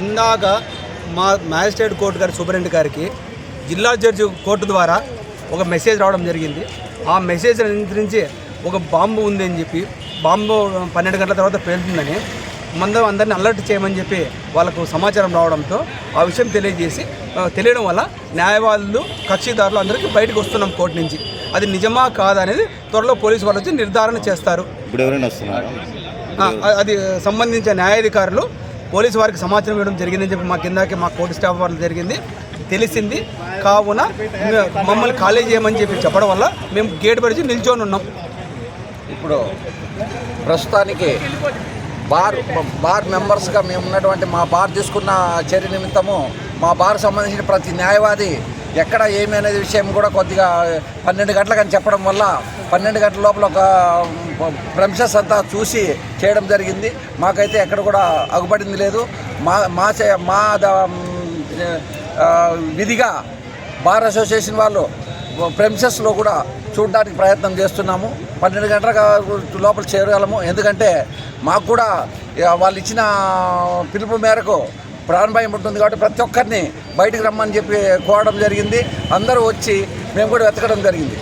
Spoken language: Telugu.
ఇందాక మా మ్యాజిస్ట్రేట్ కోర్టు గారి సూపరింట్ గారికి జిల్లా జడ్జి కోర్టు ద్వారా ఒక మెసేజ్ రావడం జరిగింది. ఆ మెసేజ్ అనుసరించి ఒక బాంబు ఉంది అని చెప్పి బాంబు పన్నెండు గంటల తర్వాత పేలుతుందని మంద అందరిని అలర్ట్ చేయమని చెప్పి వాళ్ళకు సమాచారం రావడంతో ఆ విషయం తెలియజేసి తెలియడం వల్ల న్యాయవాదులు కక్షిదారులు అందరికీ బయటకు వస్తున్నాం కోర్టు నుంచి. అది నిజమా కాదా అనేది త్వరలో పోలీసు వాళ్ళు వచ్చి నిర్ధారణ చేస్తారు. ఇప్పుడు ఎవరైనా వస్తున్నారు? ఆ, అది సంబంధించిన న్యాయాధికారులు పోలీసు వారికి సమాచారం ఇవ్వడం జరిగిందని చెప్పి మా కిందకి మా కోర్టు స్టాఫ్ వాళ్ళు జరిగింది తెలిసింది. కావున మమ్మల్ని ఖాళీ చేయమని చెప్పి చెప్పడం వల్ల మేము గేట్ పరిచి నిల్చొని ఉన్నాం. ఇప్పుడు ప్రస్తుతానికి బార్ బార్ మెంబర్స్గా మేము ఉన్నటువంటి మా బార్ తీసుకున్న చర్య నిమిత్తము మా బార్ సంబంధించిన ప్రతి న్యాయవాది ఎక్కడ ఏమి అనేది విషయం కూడా కొద్దిగా పన్నెండు గంటలకని చెప్పడం వల్ల పన్నెండు గంటల లోపల ఒక ప్రెమిసెస్ అంతా చూసి చేయడం జరిగింది. మాకైతే ఎక్కడ కూడా అగుపడింది లేదు. మా మా చే- మా ద- విధిగా బార్ అసోసియేషన్ వాళ్ళు ప్రెమిసెస్లో కూడా చూడడానికి ప్రయత్నం చేస్తున్నాము. పన్నెండు గంటల లోపల చేరగలము. ఎందుకంటే మాకు కూడా వాళ్ళు ఇచ్చిన పిలుపు మేరకు ప్రాణభయం ఉంటుంది కాబట్టి ప్రతి ఒక్కరిని బయటికి రమ్మని చెప్పి కోవడం జరిగింది. అందరూ వచ్చి మేము కూడా వెతకడం జరిగింది.